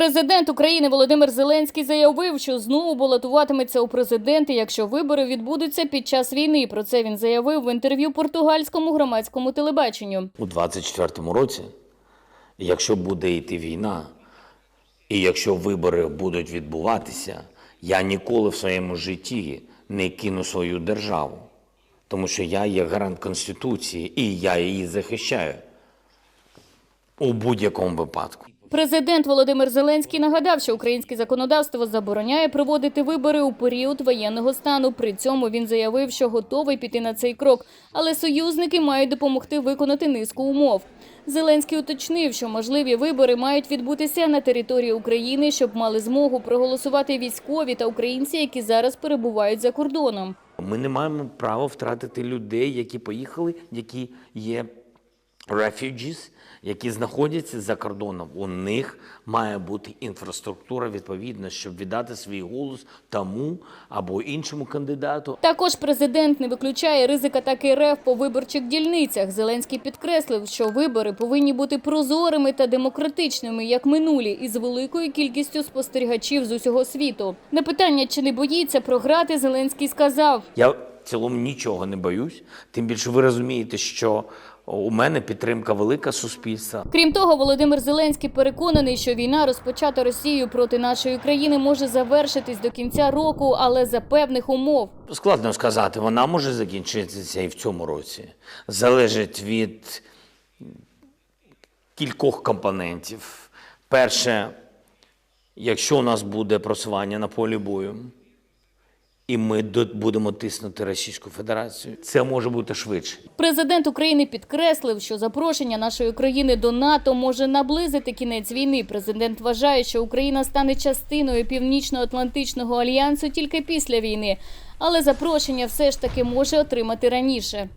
Президент України Володимир Зеленський заявив, що знову балотуватиметься у президенти, якщо вибори відбудуться під час війни. Про це він заявив в інтерв'ю португальському громадському телебаченню. у 24-му році, якщо буде йти війна, і якщо вибори будуть відбуватися, я ніколи в своєму житті не кину свою державу, тому що я є гарант Конституції і я її захищаю у будь-якому випадку. Президент Володимир Зеленський нагадав, що українське законодавство забороняє проводити вибори у період воєнного стану. При цьому він заявив, що готовий піти на цей крок, але союзники мають допомогти виконати низку умов. Зеленський уточнив, що можливі вибори мають відбутися на території України, щоб мали змогу проголосувати військові та українці, які зараз перебувають за кордоном. Ми не маємо права втратити людей, які поїхали, які є refugees, які знаходяться за кордоном. У них має бути інфраструктура відповідна, щоб віддати свій голос тому або іншому кандидату. Також президент не виключає ризик атаки РФ по виборчих дільницях. Зеленський підкреслив, що вибори повинні бути прозорими та демократичними, як минулі, із великою кількістю спостерігачів з усього світу. На питання, чи не боїться програти, Зеленський сказав: Я в цілому нічого не боюсь. Тим більше ви розумієте, що у мене підтримка велика суспільства. Крім того, Володимир Зеленський переконаний, що війна, розпочата Росією проти нашої країни, може завершитись до кінця року, але за певних умов. Складно сказати, вона може закінчитися і в цьому році. Залежить від кількох компонентів. Перше, якщо у нас буде просування на полі бою, і ми будемо тиснути Російську Федерацію, це може бути швидше. Президент України підкреслив, що запрошення нашої країни до НАТО може наблизити кінець війни. Президент вважає, що Україна стане частиною Північно-Атлантичного альянсу тільки після війни, але запрошення все ж таки може отримати раніше.